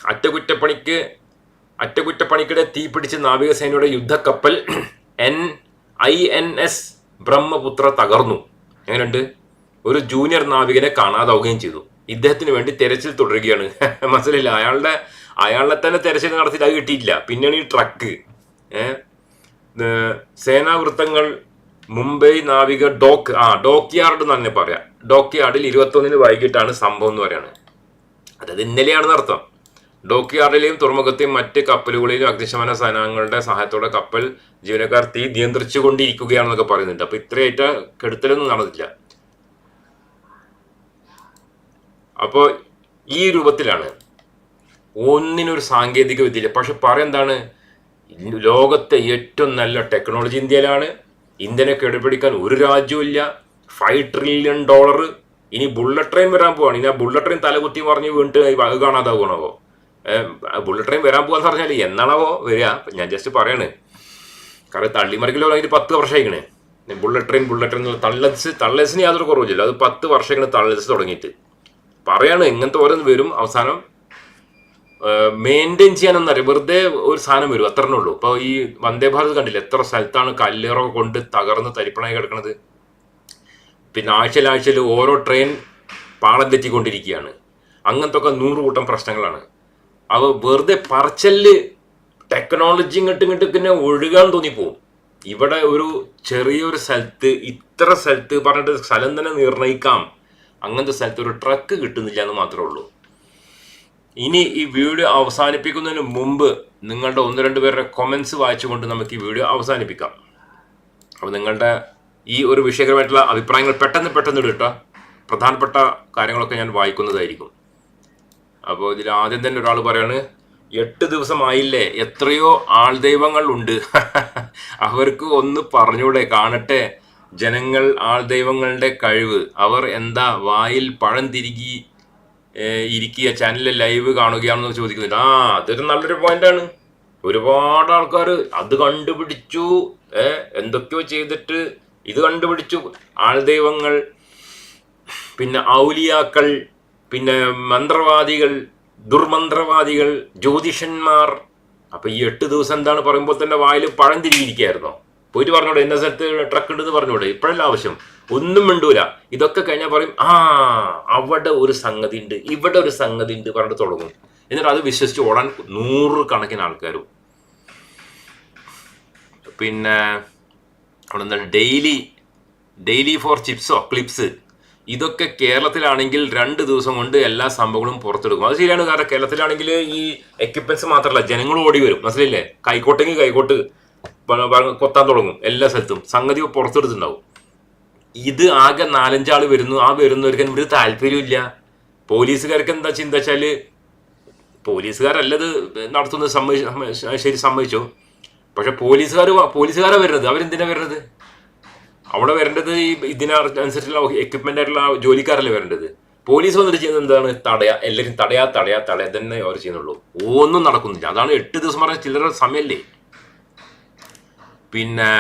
Speaker 1: അറ്റകുറ്റപ്പണിക്ക് അറ്റകുറ്റപ്പണിക്കിടെ തീപിടിച്ച് നാവികസേനയുടെ യുദ്ധക്കപ്പൽ N I N S Brahmaputra തകർന്നു. എങ്ങനെയുണ്ട്? ഒരു ജൂനിയർ നാവികനെ കാണാതാവുകയും ചെയ്തു. ഇദ്ദേഹത്തിന് വേണ്ടി തെരച്ചിൽ തുടരുകയാണ്. മനസ്സിലില്ല അയാളുടെ അയാളെ തന്നെ തെരച്ചിൽ നടത്തിയിട്ട് അത് കിട്ടിയില്ല പിന്നെയാണ് ഈ ട്രക്ക്. സേനാവൃത്തങ്ങൾ മുംബൈ നാവിക ഡോക്ക് ആ ഡോക്ക് യാർഡ് എന്ന് തന്നെ പറയാം. ഡോക്ക് യാർഡിൽ ഇരുപത്തൊന്നിന് വൈകിട്ടാണ് സംഭവം എന്ന് പറയുന്നത് അതായത് ഇന്നലെയാണെന്ന് അർത്ഥം ഡോക്ക് യാർഡിലെയും തുറമുഖത്തെയും മറ്റ് കപ്പലുകളിലും അഗ്നിശമന സേനാംഗങ്ങളുടെ സഹായത്തോടെ കപ്പൽ ജീവനക്കാർ തീ നിയന്ത്രിച്ചു കൊണ്ടിരിക്കുകയാണെന്നൊക്കെ പറയുന്നുണ്ട്. അപ്പൊ ഇത്രയായിട്ട് കെടുത്തലൊന്നും നടന്നില്ല. അപ്പോൾ ഈ രൂപത്തിലാണ് ഒന്നിനൊരു സാങ്കേതിക വിദ്യയില്ല. പക്ഷെ പറയെന്താണ് ലോകത്തെ ഏറ്റവും നല്ല ടെക്നോളജി ഇന്ത്യയിലാണ്. ഇന്ത്യനെ കെടുപിടിക്കാൻ ഒരു രാജ്യവും ഇല്ല. Five trillion dollar. ഇനി ബുള്ളറ്റ് ട്രെയിൻ വരാൻ പോവാണ്. ഇനി ആ ബുള്ളറ്റ് ട്രെയിൻ തലകുത്തി മറിഞ്ഞ് വീണിട്ട് അത് കാണാതാവണവോ ബുള്ളറ്റ് ട്രെയിൻ വരാൻ പോകാന്ന് പറഞ്ഞാൽ എന്നാണാവോ വരിക? ഞാൻ ജസ്റ്റ് പറയാണ്. കാരണം തള്ളിമറിക്കലോ അതിന് പത്ത് വർഷമായിക്കണേ ബുള്ളറ്റ് ട്രെയിൻ ബുള്ളറ്റ് ട്രെയിൻ എന്നുള്ള തള്ളസ് തള്ളസിന് യാതൊരു കുറവില്ല അത് പത്ത് വർഷമായിക്കണേ തള്ളസ് തുടങ്ങിയിട്ട്. പറയാണ് ഇങ്ങനത്തെ ഓരോന്ന് വരും. അവസാനം മെയിന്റെയിൻ ചെയ്യാനൊന്നും അറിയാം വെറുതെ ഒരു സാധനം വരും. അത്രേ ഉള്ളൂ. ഇപ്പോൾ ഈ വന്ദേ ഭാരത് കണ്ടില്ല? എത്ര സ്ഥലത്താണ് കല്ലേറൊക്കെ കൊണ്ട് തകർന്ന് തരിപ്പണായി കിടക്കുന്നത് പിന്നെ ആഴ്ചയിൽ ആഴ്ചയിൽ ഓരോ ട്രെയിൻ പാളം തെറ്റിക്കൊണ്ടിരിക്കുകയാണ് അങ്ങനത്തെ ഒക്കെ നൂറ് കൂട്ടം പ്രശ്നങ്ങളാണ്. അവ വെറുതെ പറച്ചൽ ടെക്നോളജി ഇങ്ങോട്ട് ഇങ്ങോട്ട് പിന്നെ ഒഴുകാൻ തോന്നിപ്പോവും. ഇവിടെ ഒരു ചെറിയൊരു സ്ഥലത്ത് ഇത്ര സ്ഥലത്ത് പറഞ്ഞിട്ട് സ്ഥലം തന്നെ നിർണയിക്കാം അങ്ങനത്തെ സ്ഥലത്ത് ഒരു ട്രക്ക് കിട്ടുന്നില്ല എന്ന് മാത്രമേ ഉള്ളൂ. ഇനി ഈ വീഡിയോ അവസാനിപ്പിക്കുന്നതിന് മുമ്പ് നിങ്ങളുടെ ഒന്ന് രണ്ട് പേരുടെ കൊമൻസ് വായിച്ചുകൊണ്ട് നമുക്ക് ഈ വീഡിയോ അവസാനിപ്പിക്കാം. അപ്പോൾ നിങ്ങളുടെ ഈ ഒരു വിഷയകരമായിട്ടുള്ള അഭിപ്രായങ്ങൾ പെട്ടെന്ന് പെട്ടെന്ന് ഇടുക പ്രധാനപ്പെട്ട കാര്യങ്ങളൊക്കെ ഞാൻ വായിക്കുന്നതായിരിക്കും. അപ്പോൾ ഇതിൽ ആദ്യം തന്നെ ഒരാൾ പറയാണ് എട്ട് ദിവസമായില്ലേ എത്രയോ ആൾ ദൈവങ്ങൾ ഉണ്ട് അവർക്ക് ഒന്ന് പറഞ്ഞൂടെ കാണട്ടെ. ജനങ്ങൾ ആൾ ദൈവങ്ങളുടെ കഴിവ്. അവർ എന്താ വായിൽ പഴം തിരികി ഇരിക്കുക ചാനലിൽ ലൈവ് കാണുകയാണെന്ന് ചോദിക്കുന്നുണ്ട്. ആ അതൊരു നല്ലൊരു പോയിന്റാണ്. ഒരുപാട് ആൾക്കാർ അത് കണ്ടുപിടിച്ചു എന്തൊക്കെയോ ചെയ്തിട്ട് ഇത് കണ്ടുപിടിച്ചു. ആൾ ദൈവങ്ങൾ പിന്നെ ഔലിയാക്കൾ പിന്നെ മന്ത്രവാദികൾ ദുർമന്ത്രവാദികൾ ജ്യോതിഷന്മാർ. അപ്പോൾ ഈ എട്ട് ദിവസം എന്താണ് പറയുമ്പോൾ തന്നെ വായിൽ പഴം തിരിയിരിക്കുകയായിരുന്നോ പോയിട്ട് പറഞ്ഞോടെ എന്ന സ്ഥലത്ത് ട്രക്ക് ഉണ്ടെന്ന് പറഞ്ഞോടെ ഇപ്പോഴല്ല ആവശ്യം. ഒന്നും മിണ്ടൂല. ഇതൊക്കെ കഴിഞ്ഞാൽ പറയും ആ അവിടെ ഒരു സംഗതി ഉണ്ട് ഇവിടെ ഒരു സംഗതി ഉണ്ട് പറഞ്ഞിട്ട് തുടങ്ങും. എന്നിട്ട് അത് വിശ്വസിച്ച് ഓടാൻ നൂറ് കണക്കിന് ആൾക്കാരും. പിന്നെ അവിടെ ഡെയിലി ഡെയിലി ഫോർ ചിപ്സോ ക്ലിപ്സ്. ഇതൊക്കെ കേരളത്തിലാണെങ്കിൽ രണ്ട് ദിവസം കൊണ്ട് എല്ലാ സംഭവങ്ങളും പുറത്തെടുക്കും. അത് ശരിയാണ് കാരണം കേരളത്തിലാണെങ്കിൽ ഈ എക്യുപ്മെന്റ്സ് മാത്രമല്ല ജനങ്ങൾ ഓടി വരും. മനസ്സിലില്ലേ കൈക്കോട്ടെങ്കിൽ കൈക്കോട്ട് കൊത്താൻ തുടങ്ങും എല്ലാ സ്ഥലത്തും. സംഗതി പുറത്തെടുത്തുണ്ടാവും ഇത് ആകെ നാലഞ്ചാൾ വരുന്നു. ആ വരുന്നവർക്ക് ഒരു താല്പര്യമില്ല പോലീസുകാർക്ക് എന്താ ചിന്ത വെച്ചാൽ പോലീസുകാരല്ലത് നടത്തുന്നത് സമ്മതി ശരി സമ്മതിച്ചോ. പക്ഷെ പോലീസുകാർ പോലീസുകാരാണ് വരുന്നത്. അവരെന്തിനാ വരുന്നത്? അവിടെ വരേണ്ടത് ഈ ഇതിനനുസരിച്ചുള്ള എക്യുപ്മെന്റ് ആയിട്ടുള്ള ജോലിക്കാരല്ലേ വരേണ്ടത്? പോലീസ് വന്നിട്ട് ചെയ്യുന്നത് എന്താണ്? തടയാ എല്ലാവരും തടയാ തടയാ തടയാ തന്നെ അവർ ചെയ്യുന്നുള്ളൂ. ഒന്നും നടക്കുന്നില്ല. അതാണ് എട്ട് ദിവസം പറഞ്ഞ ചില്ലറ സമയമല്ലേ പിന്നെ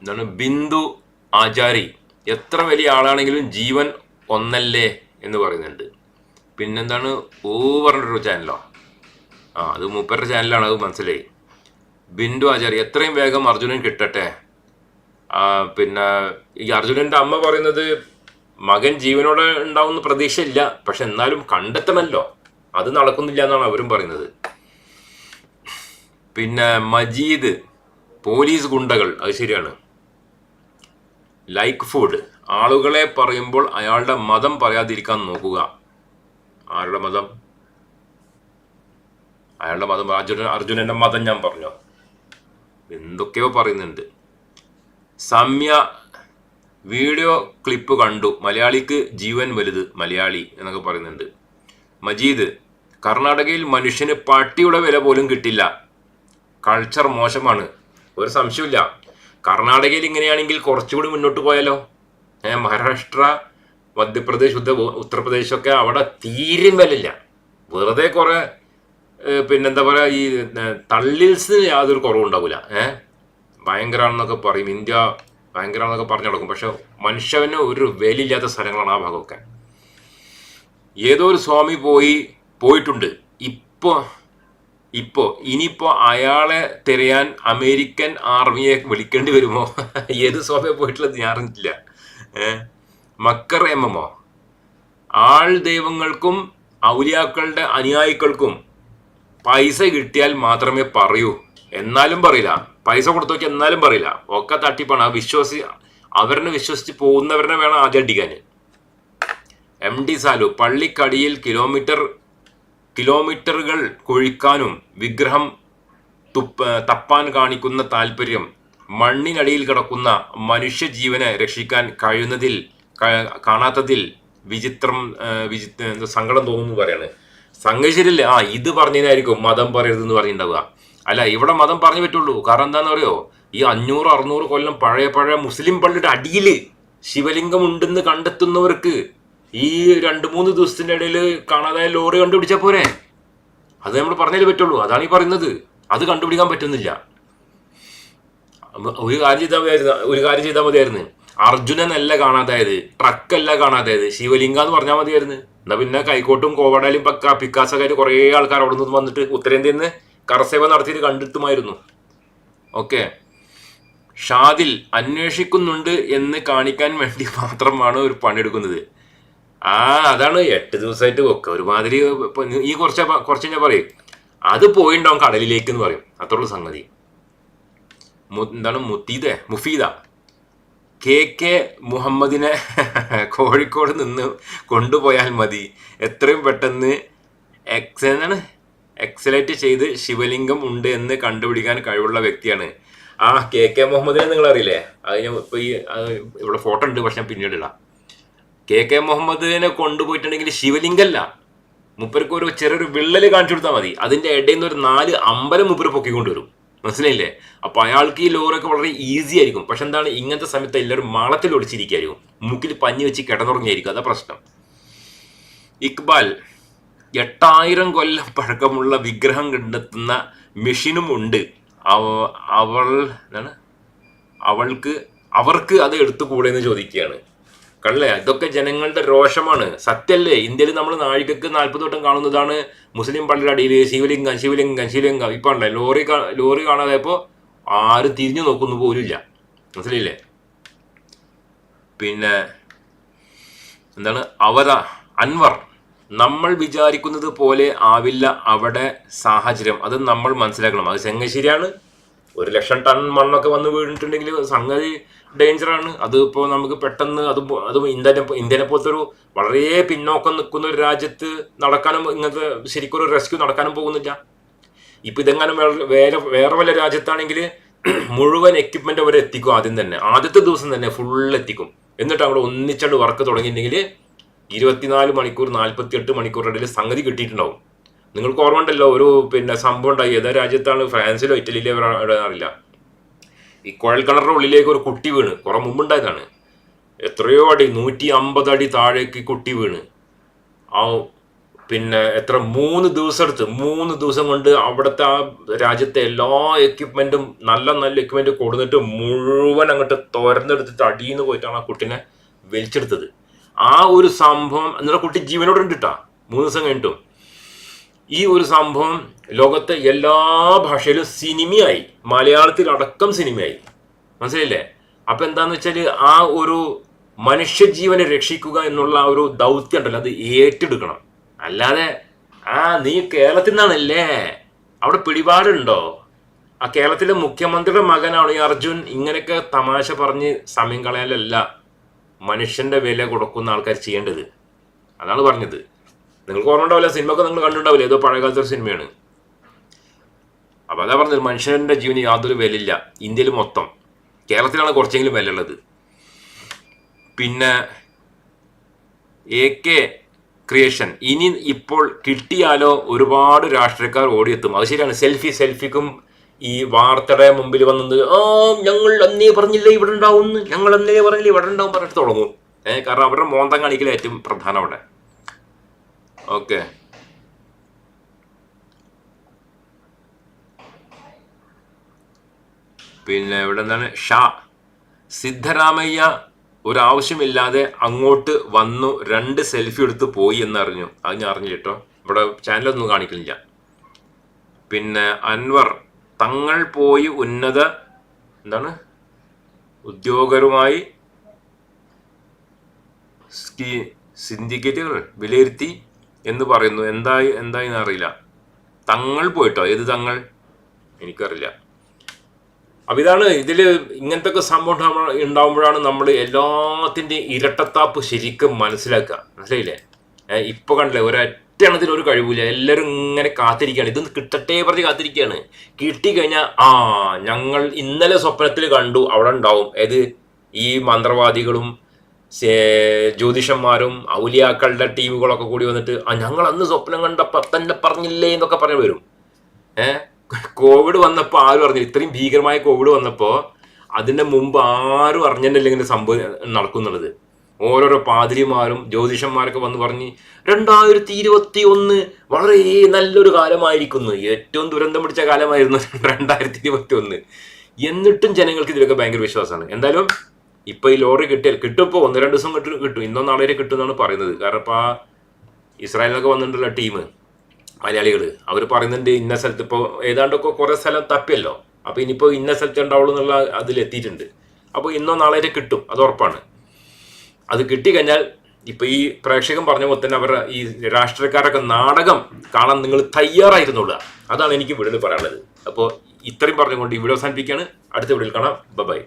Speaker 1: എന്താണ്? ബിന്ദു ആചാരി. എത്ര വലിയ ആളാണെങ്കിലും ജീവൻ ഒന്നല്ലേ എന്ന് പറയുന്നുണ്ട്. പിന്നെന്താണ്? ഓ പറഞ്ഞിട്ടൊരു ചാനലോ ആ. അത് മൂപ്പരുടെ ചാനലാണ് അത് മനസ്സിലായി. ബിന്ദു ആചാരി എത്രയും വേഗം അർജുനൻ കിട്ടട്ടെ. പിന്നെ ഈ അർജുനന്റെ അമ്മ പറയുന്നത് മകൻ ജീവനോടെ ഉണ്ടാവുന്ന പ്രതീക്ഷയില്ല പക്ഷെ എന്നാലും കണ്ടെത്തണമല്ലോ. അത് നടക്കുന്നില്ല എന്നാണ് അവരും പറയുന്നത്. പിന്നെ മജീദ് പോലീസ് ഗുണ്ടകൾ അത് ശരിയാണ്. ലൈക്ക് ഫുഡ് ആളുകളെ പറയുമ്പോൾ അയാളുടെ മതം പറയാതിരിക്കാൻ നോക്കുക. ആരുടെ മതം? അയാളുടെ മതം അർജുനൻ അർജുനന്റെ മതം ഞാൻ പറഞ്ഞോ? എന്തൊക്കെയോ പറയുന്നുണ്ട്. സമ്യ വീഡിയോ ക്ലിപ്പ് കണ്ടു. മലയാളിക്ക് ജീവൻ വലുത് മലയാളി എന്നൊക്കെ പറയുന്നുണ്ട്. മജീദ് കർണാടകയിൽ മനുഷ്യന് പട്ടിയുടെ വില പോലും കിട്ടില്ല. കൾച്ചർ മോശമാണ്. ഒരു സംശയമില്ല കർണാടകയിൽ ഇങ്ങനെയാണെങ്കിൽ കുറച്ചുകൂടി മുന്നോട്ട് പോയാലോ? മഹാരാഷ്ട്ര മധ്യപ്രദേശ് ഉത്തർപ്രദേശ് ഒക്കെ അവിടെ തീരെ വിലയില്ല. വെറുതെ കുറെ പിന്നെന്താ പറയുക ഈ തള്ളിൽസിന് യാതൊരു കുറവുണ്ടാവില്ല ഏഹ് ഭയങ്കരാണെന്നൊക്കെ പറയും. ഇന്ത്യ ഭയങ്കരാണെന്നൊക്കെ പറഞ്ഞു നടക്കും. പക്ഷെ മനുഷ്യന് ഒരു വിലയില്ലാത്ത സ്ഥലങ്ങളാണ് ആ ഭാഗമൊക്കെ. ഏതോ ഒരു സ്വാമി പോയി പോയിട്ടുണ്ട്. ഇപ്പോൾ ഇപ്പോൾ ഇനിയിപ്പോൾ അയാളെ തിരയാൻ അമേരിക്കൻ ആർമിയെ വിളിക്കേണ്ടി വരുമോ? ഏത് സ്വാമിയെ പോയിട്ടുള്ളത് ഞാൻ അറിഞ്ഞിട്ടില്ല. മക്കർ എം എമ്മോ ആൾ ദൈവങ്ങൾക്കും ഔലിയാക്കളുടെ അനുയായികൾക്കും പൈസ കിട്ടിയാൽ മാത്രമേ പറയൂ. എന്നാലും പറയില്ല. പൈസ കൊടുത്തു നോക്കി എന്നാലും പറയില്ല. ഒക്കെ തട്ടിപ്പാണ്. ആ വിശ്വസി അവരനെ വിശ്വസിച്ച് പോകുന്നവരനെ വേണം ആദ്യം അടിക്കാൻ. എം ഡി സാലു പള്ളിക്കടിയിൽ കിലോമീറ്റർ കിലോമീറ്ററുകൾ കൊഴിക്കാനും വിഗ്രഹം തുപ്പ തപ്പാൻ കാണിക്കുന്ന താല്പര്യം മണ്ണിനടിയിൽ കിടക്കുന്ന മനുഷ്യജീവനെ രക്ഷിക്കാൻ കഴിയുന്നതിൽ കാണാത്തതിൽ വിചിത്രം വിചിത്ര സങ്കടം തോന്നുന്നു പറയാണ്. സംഗതി ആ ഇത് പറഞ്ഞതിനായിരിക്കും മതം പറയരുതെന്ന് പറഞ്ഞിട്ടുണ്ടാവുക. അല്ല ഇവിടെ മതം പറഞ്ഞു പറ്റുള്ളൂ. കാരണം എന്താണെന്ന് അറിയോ ഈ അഞ്ഞൂറ് അറുന്നൂറ് കൊല്ലം പഴയ പഴയ മുസ്ലിം പള്ളിയുടെ അടിയിൽ ശിവലിംഗം ഉണ്ടെന്ന് കണ്ടെത്തുന്നവർക്ക് ഈ രണ്ട് മൂന്ന് ദിവസത്തിന്റെ ഇടയിൽ കാണാതായ ലോറി കണ്ടുപിടിച്ചാൽ പോരെ? അത് നമ്മൾ പറഞ്ഞാലേ പറ്റുള്ളൂ. അതാണ് ഈ പറയുന്നത്. അത് കണ്ടുപിടിക്കാൻ പറ്റുന്നില്ല. ഒരു കാര്യം ചെയ്താൽ മതിയായിരുന്നു. ഒരു കാര്യം ചെയ്താൽ മതിയായിരുന്നു. അർജുനനല്ല കാണാതായത് ട്രക്കല്ല കാണാതായത് ശിവലിംഗ എന്ന് പറഞ്ഞാൽ മതിയായിരുന്നു. എന്നാ പിന്നെ കൈക്കോട്ടും കോവടാലും പക്ക പിക്കാസക്കാര് കുറേ ആൾക്കാർ അവിടെ നിന്ന് വന്നിട്ട് ഉത്തരേന്ത്യയിൽ നിന്ന് കറസേവ നടത്തിയിട്ട് കണ്ടിട്ടുമായിരുന്നു. ഓക്കെ. ഷാദിൽ അന്വേഷിക്കുന്നുണ്ട് എന്ന് കാണിക്കാൻ വേണ്ടി മാത്രമാണ് ഒരു പണിയെടുക്കുന്നത്. ആ അതാണ് എട്ട് ദിവസമായിട്ട് ഒക്കെ. ഒരുമാതിരി ഈ കുറച്ച് കുറച്ച് ഞാൻ പറയും. അത് പോയിണ്ടാവും കടലിലേക്ക് എന്ന് പറയും. അത്രയുള്ള സംഗതി. എന്താണ്? മുത്തീദെ മുഫീദ. കെ കെ മുഹമ്മദിനെ കോഴിക്കോട് നിന്ന് കൊണ്ടുപോയാൽ മതി. എത്രയും പെട്ടെന്ന് എക്സ് എന്താണ്? എക്സലേറ്റ് ചെയ്ത് ശിവലിംഗം ഉണ്ട് എന്ന് കണ്ടുപിടിക്കാൻ കഴിവുള്ള വ്യക്തിയാണ്. ആ കെ കെ മുഹമ്മദിനെ നിങ്ങൾ അറിയില്ലേ അത് ഞാൻ ഇപ്പോൾ ഈ ഇവിടെ ഫോട്ടോ ഉണ്ട് പക്ഷെ ഞാൻ പിന്നീട് ഇടാം. കെ കെ മുഹമ്മദിനെ കൊണ്ടുപോയിട്ടുണ്ടെങ്കിൽ ശിവലിംഗല്ല. മുപ്പർക്ക് ഒരു ചെറിയൊരു വിള്ളൽ കാണിച്ചു കൊടുത്താൽ മതി. അതിന്റെ ഇടയിൽ നിന്ന് ഒരു നാല് അമ്പലം മുപ്പര് പൊക്കിക്കൊണ്ടുവരും മനസ്സിലായില്ലേ? അപ്പൊ അയാൾക്ക് ഈ ലോറൊക്കെ വളരെ ഈസി ആയിരിക്കും. പക്ഷെ എന്താണ്? ഇങ്ങനത്തെ സമയത്ത് എല്ലാവരും മാളത്തിൽ ഒളിച്ചിരിക്കായിരിക്കും. മൂക്കിൽ പഞ്ഞി വെച്ച് കിടന്നുറങ്ങിയായിരിക്കും. അതാ പ്രശ്നം. ഇക്ബാൽ എട്ടായിരം കൊല്ലം പഴക്കമുള്ള വിഗ്രഹം കണ്ടെത്തുന്ന മെഷീനും ഉണ്ട്. അവ- അവൾ എന്താണ്? അവൾക്ക് അവർക്ക് അത് എടുത്തുകൂടെ എന്ന് ചോദിക്കുകയാണ്. കള്ളേ. ഇതൊക്കെ ജനങ്ങളുടെ രോഷമാണ്. സത്യല്ലേ? ഇന്ത്യയിൽ നമ്മൾ നാഴികക്ക് നാൽപ്പത് വട്ടം കാണുന്നതാണ് മുസ്ലിം പള്ളിയുടെ അടിയിൽ ശിവലിംഗം ശിവലിംഗം ശിവലിംഗം. ഇപ്പൊ ഉണ്ടല്ലേ ലോറി ലോറി കാണാതായപ്പോ ആരും തിരിഞ്ഞു നോക്കുന്നു പോലുമില്ല. മനസ്സിലില്ലേ പിന്നെ എന്താണ്? അവത അൻവർ. നമ്മൾ വിചാരിക്കുന്നത് പോലെ ആവില്ല അവിടെ സാഹചര്യം. അത് നമ്മൾ മനസ്സിലാക്കണം. അത് ചെങ്ങശ്ശേരിയാണ്. ഒരു ലക്ഷം ടൺ മണ്ണൊക്കെ വന്ന് വീണിട്ടുണ്ടെങ്കിൽ സംഗതി ഡേഞ്ചറാണ് അത് ഇപ്പോൾ നമുക്ക് പെട്ടെന്ന് അത് അത് ഇന്ത്യനെ ഇന്ത്യനെ പോലത്തെ ഒരു വളരെ പിന്നോക്കം നിൽക്കുന്ന ഒരു രാജ്യത്ത് നടക്കാനും ഇങ്ങനത്തെ ശരിക്കും ഒരു റെസ്ക്യൂ നടക്കാനും പോകുന്നില്ല. ഇപ്പം ഇതെങ്ങാനും വേറെ വേറെ വല്ല രാജ്യത്താണെങ്കിൽ മുഴുവൻ എക്യുപ്മെന്റ് അവർ എത്തിക്കും ആദ്യം തന്നെ. ആദ്യത്തെ ദിവസം തന്നെ ഫുൾ എത്തിക്കും. എന്നിട്ട് അവിടെ ഒന്നിച്ചണ്ട് വർക്ക് തുടങ്ങിയിട്ടുണ്ടെങ്കിൽ ഇരുപത്തിനാല് മണിക്കൂർ നാൽപ്പത്തി എട്ട് മണിക്കൂറിന്റെ ഇടയിൽ സംഗതി കിട്ടിയിട്ടുണ്ടാവും. നിങ്ങൾക്ക് ഓർമ്മ ഉണ്ടല്ലോ ഒരു പിന്നെ സംഭവം ഉണ്ടായി. ഏതാ രാജ്യത്താണ്? ഫ്രാൻസിലോ ഇറ്റലിയിലോ അറിയില്ല. ഈ കുഴൽ കിണറിന്റെ ഉള്ളിലേക്ക് ഒരു കുട്ടി വീണ്. കുറെ മുമ്പുണ്ടായതാണ്. എത്രയോ അടി നൂറ്റി അമ്പത് അടി താഴേക്ക് കുട്ടി വീണ്. ആ പിന്നെ എത്ര മൂന്ന് ദിവസം എടുത്ത് മൂന്ന് ദിവസം കൊണ്ട് അവിടുത്തെ ആ രാജ്യത്തെ എല്ലാ എക്യുപ്മെന്റും നല്ല നല്ല എക്യുപ്മെന്റ് കൊടുത്തിട്ട് മുഴുവൻ അങ്ങോട്ട് തുരന്നെടുത്തിട്ട് അടിയിൽ പോയിട്ടാണ് ആ കുട്ടീനെ വലിച്ചെടുത്തത്. ആ ഒരു സംഭവം എന്നിട്ട് കുട്ടി ജീവനോട് ഉണ്ട് കേട്ടാ മൂന്ന് ദിവസം കഴിഞ്ഞിട്ടും. ഈ ഒരു സംഭവം ലോകത്തെ എല്ലാ ഭാഷയിലും സിനിമയായി. മലയാളത്തിൽ അടക്കം സിനിമയായി. മനസ്സിലായില്ലേ? അപ്പൊ എന്താന്ന് വെച്ചാൽ ആ ഒരു മനുഷ്യജീവനെ രക്ഷിക്കുക എന്നുള്ള ഒരു ദൗത്യം ഉണ്ടല്ലോ അത് ഏറ്റെടുക്കണം. അല്ലാതെ ആ നീ കേരളത്തിൽ നിന്നാണല്ലേ? അവിടെ പിടിപാടുണ്ടോ? ആ കേരളത്തിലെ മുഖ്യമന്ത്രിയുടെ മകനാണ് ഈ അർജുൻ. ഇങ്ങനെയൊക്കെ തമാശ പറഞ്ഞ് സമയം കളയാലല്ല മനുഷ്യന്റെ വില കൊടുക്കുന്ന ആൾക്കാർ ചെയ്യേണ്ടത്. അതാണ് പറഞ്ഞത്. നിങ്ങൾക്ക് ഓർമ്മ ഉണ്ടാവില്ല സിനിമ ഒക്കെ നിങ്ങൾ കണ്ടിട്ടുണ്ടാവില്ല. ഏതോ പഴയകാലത്തെ സിനിമയാണ്. അപ്പോൾ അതാ പറഞ്ഞത് മനുഷ്യന്റെ ജീവന് യാതൊരു വിലയില്ല ഇന്ത്യയിൽ മൊത്തം. കേരളത്തിലാണ് കുറച്ചെങ്കിലും വിലയുള്ളത്. പിന്നെ എ കെ ക്രിയേഷൻ ഇനി ഇപ്പോൾ കിട്ടിയാലോ ഒരുപാട് രാഷ്ട്രീയക്കാർ ഓടിയെത്തും. അത് ശരിയാണ് സെൽഫി സെൽഫിക്കും ഈ വാർത്തയുടെ മുമ്പിൽ വന്നത് ആ ഞങ്ങൾ അന്നേ പറഞ്ഞില്ലേ ഇവിടെ ഉണ്ടാവും ഞങ്ങൾ അന്നേ പറഞ്ഞില്ലേ ഇവിടെ ഉണ്ടാവും പറഞ്ഞിട്ട് തുടങ്ങും. കാരണം അവരുടെ മോന്തം കാണിക്കൽ ഏറ്റവും പ്രധാനം അവിടെ. ഓക്കെ. പിന്നെ ഇവിടെ എന്താണ്? ഷാ. സിദ്ധരാമയ്യ ഒരാവശ്യമില്ലാതെ അങ്ങോട്ട് വന്നു രണ്ട് സെൽഫി എടുത്ത് പോയി എന്നറിഞ്ഞു. അത് ഞാൻ അറിഞ്ഞു കേട്ടോ. ഇവിടെ ചാനലൊന്നും കാണിക്കുന്നില്ല പിന്നെ അൻവർ തങ്ങൾ പോയി ഉന്നത എന്താണ്? ഉദ്യോഗരുമായി സിൻഡിക്കേറ്റുകൾ വിലയിരുത്തി എന്ന് പറയുന്നു. എന്തായി എന്തായി അറിയില്ല തങ്ങൾ പോയിട്ടോ? ഏത് തങ്ങൾ? എനിക്കറിയില്ല. അപ്പൊ ഇതാണ് ഇതിൽ ഇങ്ങനത്തെ ഒക്കെ സംഭവം ഉണ്ടാകുമ്പോഴാണ് നമ്മൾ എല്ലാത്തിന്റെയും ഇരട്ടത്താപ്പ് ശരിക്കും മനസ്സിലാക്കുക. മനസ്സിലായില്ലേ? ഇപ്പോൾ ഇപ്പൊ കണ്ടില്ലേ? ഒരൊറ്റ എണ്ണത്തിന് ഒരു കഴിവില്ല. എല്ലാവരും ഇങ്ങനെ കാത്തിരിക്കുകയാണ്. ഇതൊന്ന് കിട്ടട്ടെ പറഞ്ഞ് കാത്തിരിക്കുകയാണ്. കിട്ടിക്കഴിഞ്ഞാൽ ആ ഞങ്ങൾ ഇന്നലെ സ്വപ്നത്തിൽ കണ്ടു. അവിടെ ഉണ്ടാവും. ഏത്? ഈ മന്ത്രവാദികളും ജ്യോതിഷന്മാരും ഔലിയാക്കളുടെ ടീമുകളൊക്കെ കൂടി വന്നിട്ട് ആ ഞങ്ങൾ അന്ന് സ്വപ്നം കണ്ടപ്പോൾ തന്നെ പറഞ്ഞില്ലേ എന്നൊക്കെ പറഞ്ഞു വരും. ഏഹ് കോവിഡ് വന്നപ്പോൾ ആരും അറിഞ്ഞില്ല. ഇത്രയും ഭീകരമായ കോവിഡ് വന്നപ്പോൾ അതിന്റെ മുമ്പ് ആരും അറിഞ്ഞിട്ടില്ല ഇങ്ങനെ സംഭവം നടക്കുന്നുള്ളത്. ഓരോരോ പാതിരിമാരും ജ്യോതിഷന്മാരൊക്കെ വന്ന് പറഞ്ഞ് രണ്ടായിരത്തി ഇരുപത്തി ഒന്ന് വളരെ നല്ലൊരു കാലമായിരിക്കുന്നു. ഏറ്റവും ദുരന്തം പിടിച്ച കാലമായിരുന്നു രണ്ടായിരത്തി ഇരുപത്തി ഒന്ന് എന്നിട്ടും ജനങ്ങൾക്ക് ഇതിലൊക്കെ ഭയങ്കര വിശ്വാസമാണ്. എന്തായാലും ഇപ്പൊ ഈ ലോറി കിട്ടിയാൽ കിട്ടും. ഇപ്പോൾ ഒന്ന് രണ്ട് ദിവസം കിട്ടും കിട്ടും. ഇന്നോ നാളെ വരെ കിട്ടും എന്നാണ് പറയുന്നത്. കാരണം ഇപ്പൊ ആ ഇസ്രായേലിലൊക്കെ വന്നിട്ടുള്ള ടീം മലയാളികൾ അവർ പറയുന്നുണ്ട് ഇന്ന സ്ഥലത്ത് ഇപ്പോൾ ഏതാണ്ടൊക്കെ കുറെ സ്ഥലം തപ്പിയല്ലോ. അപ്പൊ ഇനിയിപ്പോൾ ഇന്ന സ്ഥലത്ത് ഉണ്ടാവുള്ളൂ എന്നുള്ള അതിലെത്തിയിട്ടുണ്ട് അപ്പോൾ ഇന്നോ നാളെ വരെ കിട്ടും. അത് ഉറപ്പാണ്. അത് കിട്ടിക്കഴിഞ്ഞാൽ ഇപ്പൊ ഈ പ്രേക്ഷകൻ പറഞ്ഞ പോലെ തന്നെ അവരുടെ ഈ രാഷ്ട്രീയക്കാരൊക്കെ നാടകം കാണാൻ നിങ്ങൾ തയ്യാറായിരുന്നുള്ളൂ. അതാണ് എനിക്ക് വീടിന് പറയാനുള്ളത്. അപ്പോൾ ഇത്രയും പറഞ്ഞുകൊണ്ട് ഇവിടെ അവസാനിപ്പിക്കുകയാണ്. അടുത്ത വീഡിയോയിൽ കാണാം. ബൈ